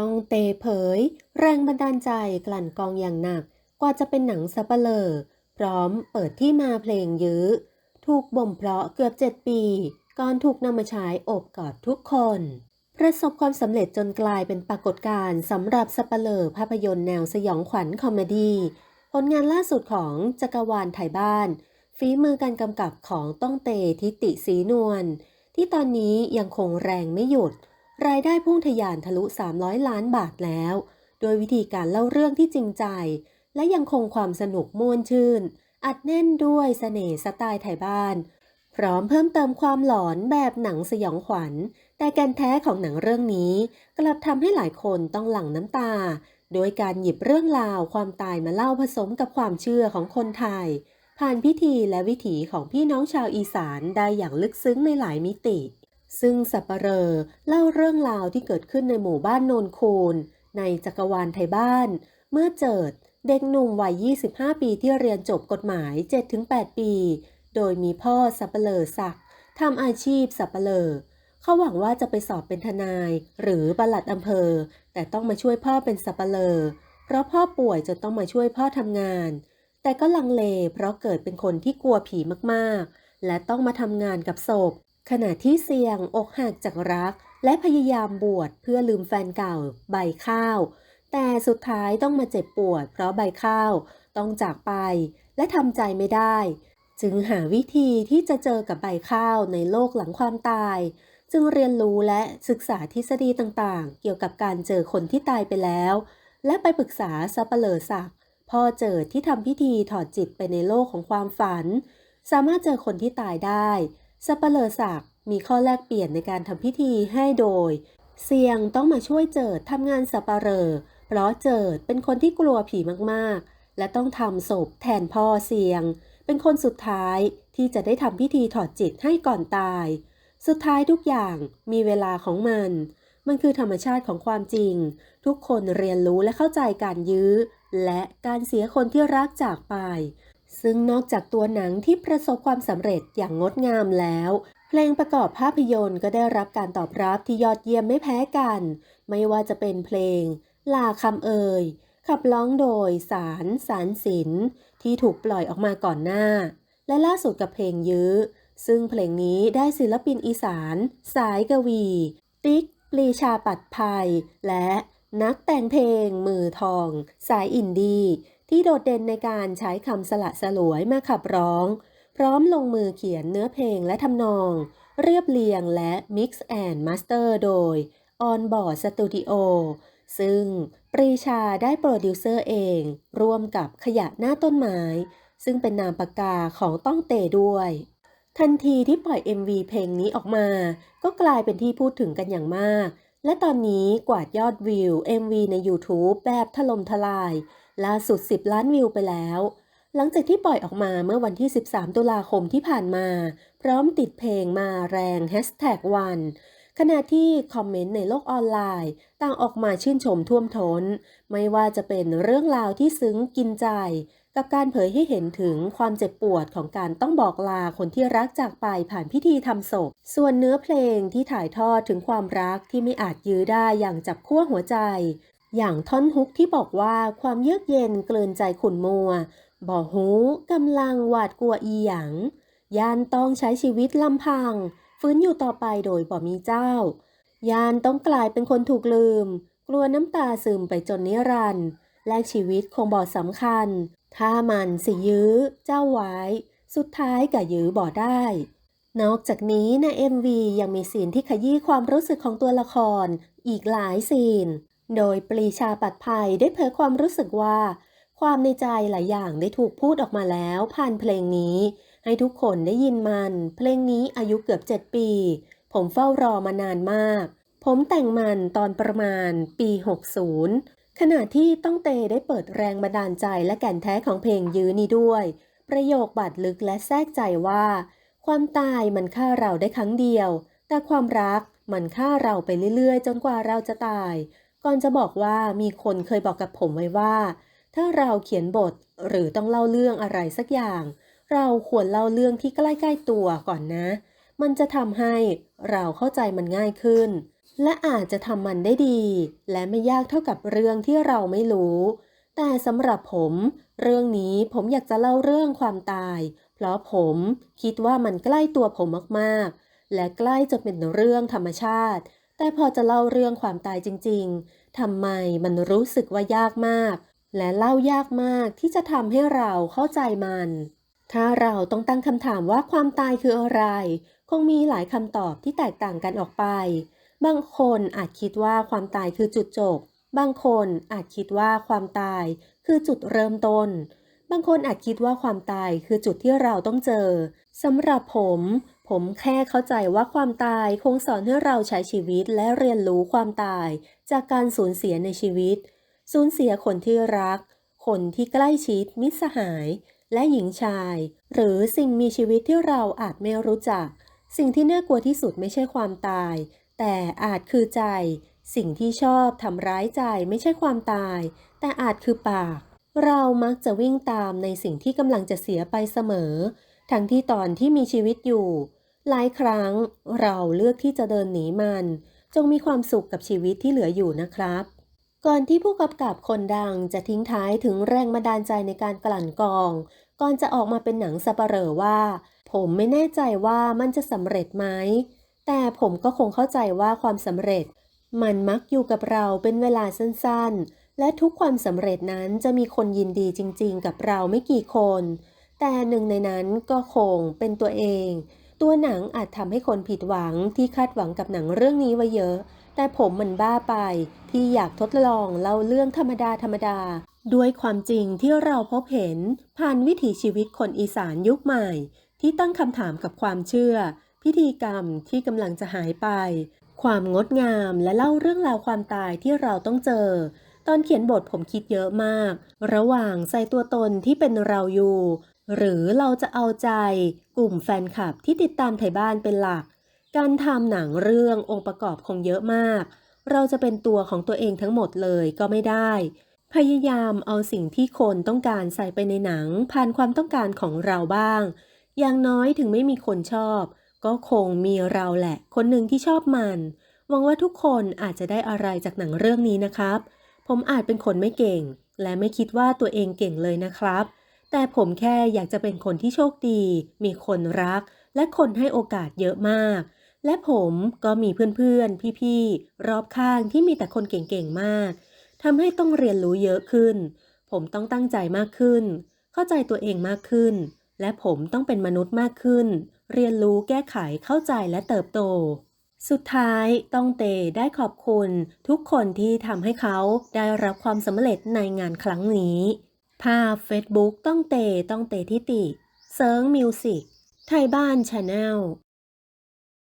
ต้องเตเผย แรงบันดาลใจกลั่นกรองอย่างหนัก กว่าจะเป็นหนังสัปเหร่อพร้อมเปิดที่มาเพลงยื้อ ถูกบ่มเพาะเกือบ7ปี ก่อนถูกนำมาฉายอบกอดทุกคน ประสบความสำเร็จจนกลายเป็นปรากฏการณ์สำหรับสัปเหร่อภาพยนตร์แนวสยองขวัญคอมเมดี้ผลงานล่าสุดของจักรวาลไทยบ้าน ฝีมือการกำกับของต้องเตทิติสีนวลที่ตอนนี้ยังคงแรงไม่หยุด รายได้พุ่งทะยานทะลุ 300 ล้านบาทแล้ว โดยวิธีการเล่าเรื่องที่จริงใจ และยังคงความสนุกม่วนชื่น อัดแน่นด้วยเสน่ห์สไตล์ไทยบ้าน พร้อมเพิ่มเติมความหลอนแบบหนังสยองขวัญ แต่แกนแท้ของหนังเรื่องนี้ กลับทำให้หลายคนต้องหลั่งน้ำตา โดยการหยิบเรื่องราวความตายมาเล่าผสมกับความเชื่อของคนไทย ผ่านพิธีและวิถีของพี่น้องชาวอีสานได้อย่างลึกซึ้งในหลายมิติ ซึ่งสับปเหร่อเล่าเรื่องราวที่เกิดขึ้นในหมู่บ้านโนนคูนในจักรวาลไทยบ้าน เมื่อเจิดเด็กหนุ่มวัย 25 ปีที่เรียนจบกฎหมาย 7-8 ปี โดยมีพ่อสับปเหร่อศักทำอาชีพสับปเหร่อเขาหวังว่าจะไปสอบเป็นทนาย หรือปลัดอำเภอ แต่ต้องมาช่วยพ่อเป็นสับปเหร่อเพราะพ่อป่วยจนต้องมาช่วยพ่อทำงาน แต่ก็ลังเลเพราะเกิดเป็นคนที่กลัวผีมากๆ และต้องมาทำงานกับศพ ขณะที่เสี่ยงอกหักจากรัก และพยายามบวชเพื่อลืมแฟนเก่าใบข้าว แต่สุดท้ายต้องมาเจ็บปวด เพราะใบข้าวต้องจากไปและทำใจไม่ได้ จึงหาวิธีที่จะเจอกับใบข้าวในโลกหลังความตาย จึงเรียนรู้และศึกษาทฤษฎีต่างๆ เกี่ยวกับการเจอคนที่ตายไปแล้ว และไปปรึกษาสัปเหร่อศักพ่อเจิดที่ทำพิธีถอดจิตไปในโลกของความฝัน สามารถเจอคนที่ตายได้ สัปเหร่อศักมีข้อแลกเปลี่ยนในการทำพิธีให้โดย เสียงต้องมาช่วยเจิดทำงานสัปเหร่อเพราะเจิดเป็นคนที่กลัวผีมากๆ และต้องทำศพแทนพ่อเสียง เป็นคนสุดท้ายที่จะได้ทำพิธีถอดจิตให้ก่อนตาย สุดท้ายทุกอย่างมีเวลาของมัน มันคือธรรมชาติของความจริง ทุกคนเรียนรู้และเข้าใจการยื้อ และการเสียคนที่รักจากไป ซึ่งนอกจากตัวหนังที่ประสบความสำเร็จอย่างงดงามแล้ว เพลงประกอบภาพยนตร์ก็ได้รับการตอบรับที่ยอดเยี่ยมไม่แพ้กัน ไม่ว่าจะเป็นเพลง ลาคำเอ่ยขับร้องโดยสารสารสินที่ถูกปล่อยออกมาก่อนหน้า และล่าสุดกับเพลงยื้อ ซึ่งเพลงนี้ได้ศิลปินอีสาน สายกวี ติ๊กปรีชาปัดภัย และ นักแต่งเพลง มือทอง สายอินดี้ที่โดดเด่นในการใช้คำสละสลวยมาขับร้อง พร้อมลงมือเขียนเนื้อเพลงและทำนอง เรียบเรียงและ Mix and Master โดย On Board Studio ซึ่งปรีชาได้โปรดิวเซอร์เอง ร่วมกับขยะหน้าต้นไม้ ซึ่งเป็นนามปากกาของต้องเตด้วย ทันทีที่ปล่อย MV เพลงนี้ออกมา ก็กลายเป็นที่พูดถึงกันอย่างมาก และตอนนี้กวาดยอดวิว MV ใน YouTube แบบถล่มทลาย ล่าสุด 10 ล้านวิวไปแล้ว หลังจากที่ปล่อยออกมาเมื่อวันที่ 13 ตุลาคมที่ผ่านมา พร้อมติดเพลงมาแรง Hashtag วันขณะที่คอมเมนต์ในโลกออนไลน์ต่างออกมาชื่นชมท่วมท้น ไม่ว่าจะเป็นเรื่องราวที่ซึ้งกินใจ กับการเผยให้เห็นถึงความเจ็บปวดของการต้องบอกลาคนที่รักจากไปผ่านพิธีทำศพ ส่วนเนื้อเพลงที่ถ่ายทอดถึงความรักที่ไม่อาจยื้อได้อย่างจับขั้วหัวใจ อย่างท่อนฮุกที่บอกว่าความเยือกเย็นเกลืนใจขุนมัวบอหูกำลังหวาดกลัวอีหยัง ยานต้องใช้ชีวิตลำพัง ฟื้นอยู่ต่อไปโดยบ่มีเจ้า ยานต้องกลายเป็นคนถูกลืม กลัวน้ำตาซึมไปจนนิรันดร์แลกชีวิตคงบ่สำคัญ ถ้ามันสิยื้อเจ้าไว้ สุดท้ายก็ยื้อบ่ได้ นอกจากนี้ใน MV ยังมีซีนที่ขยี้ความรู้สึกของตัวละคร อีกหลายซีน โดยปรีชาปัดภัยได้เผยความรู้สึกว่า ความในใจหลายอย่างได้ถูกพูดออกมาแล้วผ่านเพลงนี้ ให้ทุกคนได้ยินมัน เพลงนี้อายุเกือบ 7 ปี ผมเฝ้ารอมานานมาก ผมแต่งมันตอนประมาณปี 60 ขณะที่ต้องเตได้เปิดแรงบันดาลใจและแก่นแท้ของเพลงยื้อนี้ด้วย ประโยคบาดลึกและแทรกใจว่า ความตายมันฆ่าเราได้ครั้งเดียว แต่ความรักมันฆ่าเราไปเรื่อยๆ จนกว่าเราจะตาย ก่อนจะบอกว่ามีคนเคยบอกกับผมไว้ว่า ถ้าเราเขียนบทหรือต้องเล่าเรื่องอะไรสักอย่าง เราควรเล่าเรื่องที่ใกล้ๆตัวก่อนนะ มันจะทำให้เราเข้าใจมันง่ายขึ้น และอาจจะทำมันได้ดี และไม่ยากเท่ากับเรื่องที่เราไม่รู้ แต่สำหรับผม เรื่องนี้ผมอยากจะเล่าเรื่องความตาย เพราะผมคิดว่ามันใกล้ตัวผมมากๆ และใกล้จะเป็นเรื่องธรรมชาติ แต่พอจะเล่าเรื่องความตายจริง ๆทำไมมันรู้สึกว่ายากมาก และเล่ายากมากที่จะทำให้เราเข้าใจมัน ถ้าเราต้องตั้งคำถามว่าความตายคืออะไร คงมีหลายคำตอบที่แตกต่างกันออกไป บางคนอาจคิดว่าความตายคือจุดจบ บางคนอาจคิดว่าความตายคือจุดเริ่มต้น บางคนอาจคิดว่าความตายคือจุดที่เราต้องเจอสำหรับผม ผมแค่เข้าใจว่าความตายคงสอนให้เราใช้ชีวิตและเรียนรู้ความตาย จากการสูญเสียในชีวิต สูญเสียคนที่รัก คนที่ใกล้ชิด มิตรสหาย และหญิงชาย หรือสิ่งมีชีวิตที่เราอาจไม่รู้จัก สิ่งที่น่ากลัวที่สุดไม่ใช่ความตาย แต่อาจคือใจ สิ่งที่ชอบทำร้ายใจไม่ใช่ความตาย แต่อาจคือปาก เรามักจะวิ่งตามในสิ่งที่กำลังจะเสียไปเสมอ ทั้งที่ตอนที่มีชีวิตอยู่ หลายครั้งเราเลือกที่จะเดินหนีมัน จงมีความสุขกับชีวิตที่เหลืออยู่นะครับก่อนที่ผู้กำกับคนดังจะทิ้งท้ายถึงแรงบันดาลใจในการกลั่นกรอง ก่อนจะออกมาเป็นหนังสปเหร่อว่า ผมไม่แน่ใจว่ามันจะสำเร็จไหม แต่ผมก็คงเข้าใจว่าความสำเร็จ มันมักอยู่กับเราเป็นเวลาสั้นๆ และทุกความสำเร็จนั้นจะมีคนยินดีจริงๆ กับเราไม่กี่คน แต่หนึ่งในนั้นก็คงเป็นตัวเอง ตัวหนังอาจทำให้คนผิดหวังที่คาดหวังกับหนังเรื่องนี้ไว้เยอะ แต่ผมมันบ้าไปที่อยากทดลองเล่าเรื่องธรรมดาธรรมดาด้วยความจริงที่เราพบเห็นผ่านวิถีชีวิตคนอีสานยุคใหม่ ที่ตั้งคำถามกับความเชื่อ พิธีกรรมที่กำลังจะหายไป ความงดงามและเล่าเรื่องราวความตายที่เราต้องเจอ ตอนเขียนบทผมคิดเยอะมาก ระหว่างใส่ตัวตนที่เป็นเราอยู่ หรือเราจะเอาใจกลุ่มแฟนคลับที่ติดตามไทยบ้านเป็นหลัก การทำหนังเรื่ององค์ประกอบคงเยอะมาก เราจะเป็นตัวของตัวเองทั้งหมดเลยก็ไม่ได้ พยายามเอาสิ่งที่คนต้องการใส่ไปในหนังผ่านความต้องการของเราบ้าง อย่างน้อยถึงไม่มีคนชอบ ก็คงมีเราแหละ คนหนึ่งที่ชอบมัน หวังว่าทุกคนอาจจะได้อะไรจากหนังเรื่องนี้นะครับ ผมอาจเป็นคนไม่เก่ง และไม่คิดว่าตัวเองเก่งเลยนะครับ แต่ผมแค่อยากจะเป็นคนที่โชคดี มีคนรัก และคนให้โอกาสเยอะมาก และผมก็มีเพื่อนๆ พี่ๆ รอบข้างที่มีแต่คนเก่งๆ มากทำให้ต้องเรียนรู้เยอะขึ้น ผมต้องตั้งใจมากขึ้น เข้าใจตัวเองมากขึ้น และผมต้องเป็นมนุษย์มากขึ้น เรียนรู้แก้ไขเข้าใจและเติบโต สุดท้ายต้องเตได้ขอบคุณทุกคนที่ทำให้เขาได้รับความสำเร็จในงานครั้งนี้ ภาพ Facebook ต้องเตต้องเตทิติ เซิร์งมิวสิกไทยบ้านชาแนล